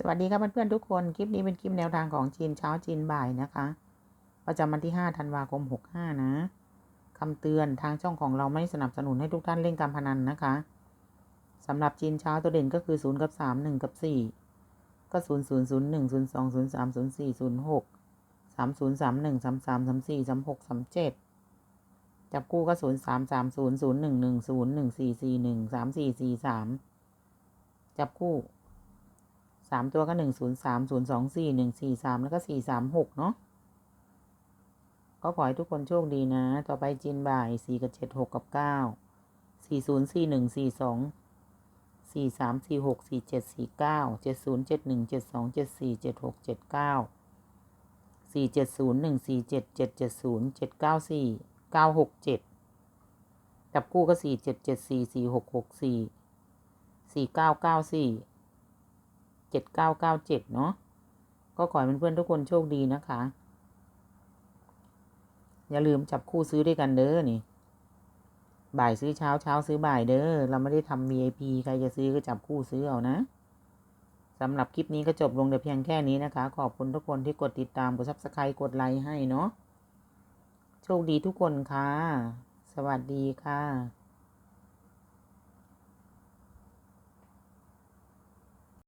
สวัสดีครับเพื่อนๆทุกคน คลิปนี้เป็นคลิปแนวทางของจีนเช้าจีนบ่ายนะคะ ประจำวันที่ 5 ธันวาคม 65 นะคำเตือนทางช่องของเราไม่สนับสนุนให้ทุกท่านเล่นการพนันนะคะสำหรับจีนเช้าตัวเด่นก็คือ 0 กับ 3 1 กับ 4 ก็ 0 0 0 1 0 2 0 3 0 4 0 6 3 0 3 1 3 3 3 4 3 6 3 7 จับคู่ก็ 0 3 3 0 0 1 1 0 1 4 4 1 3 4 4 3 จับคู่ สามตัวก็หนึ่งศูนย์สามศูนย์สองสี่หนึ่งสี่สามแล้วก็สี่สามหกเนาะก็ขอให้ทุกคนโชคดีนะ ต่อไปจีนบ่ายสี่กับเจ็ดหกกับเก้าสี่ศูนย์สี่หนึ่งสี่สองสี่สามสี่หกสี่เจ็ดสี่เก้าเจ็ดศูนย์เจ็ดหนึ่งเจ็ดสองเจ็ดสี่เจ็ดหกเจ็ดเก้าสี่เจ็ดศูนย์หนึ่งสี่เจ็ดเจ็ดเจ็ดศูนย์เจ็ดเก้าสี่เก้าหกเจ็ดจับคู่ก็สี่เจ็ดเจ็ดสี่สี่หกหกสี่สี่เก้าเก้าสี่ เจ็ดเก้าเก้าเจ็ดเนาะก็ขอให้เพื่อนๆทุกคนโชคดีนะคะ อย่าลืมจับคู่ซื้อด้วยกันเด้อนี่ บ่ายซื้อเช้าเช้าซื้อบ่ายเด้อเราไม่ได้ทำ VIP ใครจะซื้อก็จับคู่ซื้อเอานะสำหรับคลิปนี้ก็จบลงแต่เพียงแค่นี้นะคะ ขอบคุณทุกคนที่กดติดตามกดซับสไครต์กดไลค์ให้เนาะโชคดีทุกคนค่ะ สวัสดีค่ะ